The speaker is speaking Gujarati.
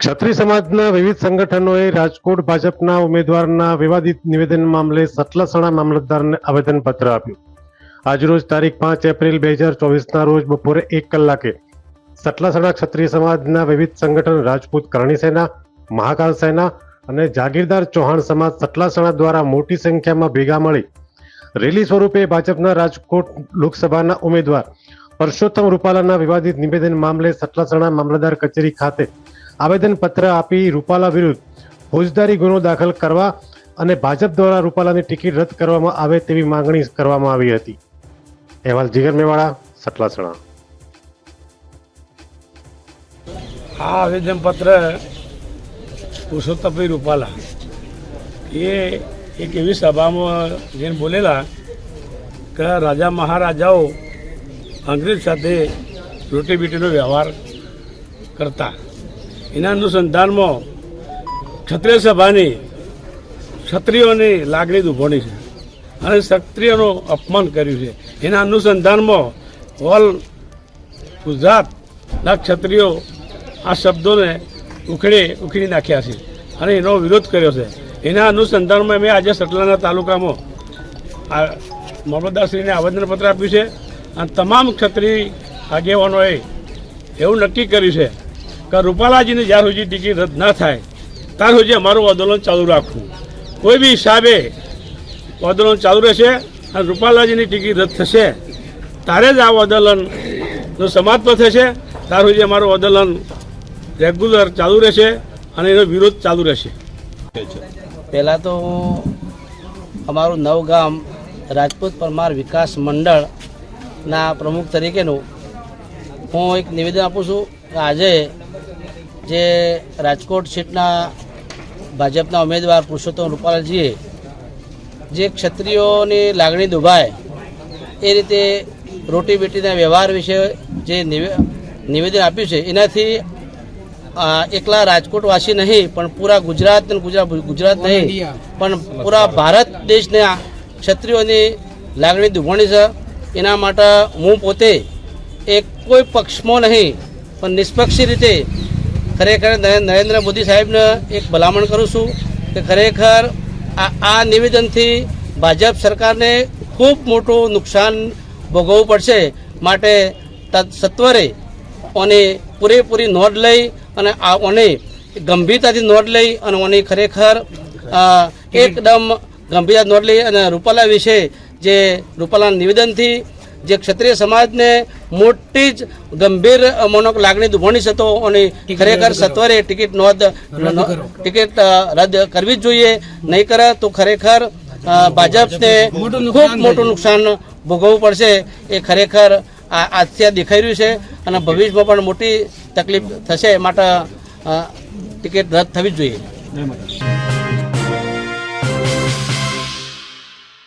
ક્ષત્રિય સમાજના વિવિધ સંગઠનોએ રાજકોટ ભાજપના ઉમેદવારના વિવાદિત નિવેદન મામલે સતલાસણા મામલતદારને આવેદનપત્ર આપ્યું. આજરોજ તારીખ પાંચ એપ્રિલ બે હજાર ચોવીસના રોજ બપોરે એક કલાકે સતલાસણા ક્ષત્રિય સમાજના વિવિધ સંગઠન રાજપૂત કરણી સેના, મહાકાલ સેના અને જાગીરદાર ચૌહાણ સમાજ સતલાસણા દ્વારા મોટી સંખ્યામાં ભેગા મળી રેલી સ્વરૂપે ભાજપના રાજકોટ લોકસભાના ઉમેદવાર પરસોત્તમ રૂપાલાના વિવાદિત નિવેદન મામલે સતલાસણા મામલતદાર કચેરી ખાતે આવેદનપત્ર આપી રૂપાલા વિરુદ્ધ ફોજદારી ગુનો દાખલ કરવા અને ભાજપ દ્વારા રૂપાલાની ટિકિટ રદ કરવામાં આવે તેવી માંગણી કરવામાં આવી હતી. અહેવાલ જીગર મેવાડા, સટલાસણા. આ આવેદનપત્ર પુરુષોત્તમભાઈ રૂપાલા. એ એક એવી સભામાં જેને બોલેલા કે રાજા મહારાજાઓ અંગ્રેજ સાથે રોટી બીટીનો વ્યવહાર કરતા. એના અનુસંધાનમાં ક્ષત્રિય સભાની ક્ષત્રિયોની લાગણી દુભોણી છે. અને ક્ષત્રિયોનું અપમાન કર્યું છે. એના અનુસંધાનમાં ઓલ ગુજરાતના ક્ષત્રિયો આ શબ્દોને ઉખડી ઉખડી નાખ્યા છે. અને એનો વિરોધ કર્યો છે. એના અનુસંધાનમાં મેં આજે સટલાના તાલુકામાં આ મામલતદારશ્રીને આવેદનપત્ર આપ્યું છે. અને તમામ ક્ષત્રિય આગેવાનોએ એવું નક્કી કર્યું છે કે રૂપાલાજીની જ્યાર સુધી ટિકિટ રદ ન થાય ત્યાર સુધી અમારું આંદોલન ચાલુ રાખવું. કોઈ બી હિસાબે આંદોલન ચાલુ રહેશે અને રૂપાલાજીની ટિકિટ રદ થશે, ત્યારે જ આ આંદોલનનું સમાપ્ત થશે ત્યાર સુધી અમારું આંદોલન રેગ્યુલર ચાલુ રહેશે અને એનો વિરોધ ચાલુ રહેશે. પહેલાં તો અમારું નવગામ રાજપૂત પરમાર વિકાસ મંડળના પ્રમુખ તરીકેનું હું એક નિવેદન આપું છું કે આજે જે રાજકોટ સીટના ભાજપના ઉમેદવાર પુરુષોત્તમ રૂપાલાજીએ જે ક્ષત્રિયોની લાગણી દુભાય એ રીતે રોટી બેટીના વ્યવહાર વિશે જે નિવે- નિવેદન આપ્યું છે એનાથી એકલા રાજકોટવાસી નહીં પણ પૂરા ગુજરાત અને ગુજરાત ગુજરાત નહીં પણ પૂરા ભારત દેશના ક્ષત્રિયોની લાગણી દુભાણી છે. એના માટે હું પોતે એક કોઈ પક્ષમાં નહીં પણ નિષ્પક્ષી રીતે ખરેખર નરેન્દ્ર મોદી સાહેબને એક ભલામણ કરું છું કે ખરેખર આ નિવેદનથી ભાજપ સરકારને ખૂબ મોટું નુકસાન ભોગવવું પડશે. માટે સત્વરે ઓની પૂરેપૂરી નોંધ લઈ અને આ ગંભીરતાથી નોંધ લઈ અને ઓની ખરેખર એકદમ ગંભીરતા નોંધ લઈ અને રૂપાલા વિશે જે રૂપાલાના નિવેદનથી જે ક્ષત્રિય સમાજને મોટી જ ગંભીર મનોક લાગણી દુભાણી છે અને ખરેખર સત્વરે ટિકિટ નોંધ ટિકિટ રદ કરવી જ જોઈએ. નહીં કરે તો ખરેખર ભાજપને ખૂબ મોટું નુકસાન ભોગવવું પડશે. એ ખરેખર આજથી દેખાઈ રહ્યું છે અને ભવિષ્યમાં પણ મોટી તકલીફ થશે. માટે ટિકિટ રદ થવી જ જોઈએ.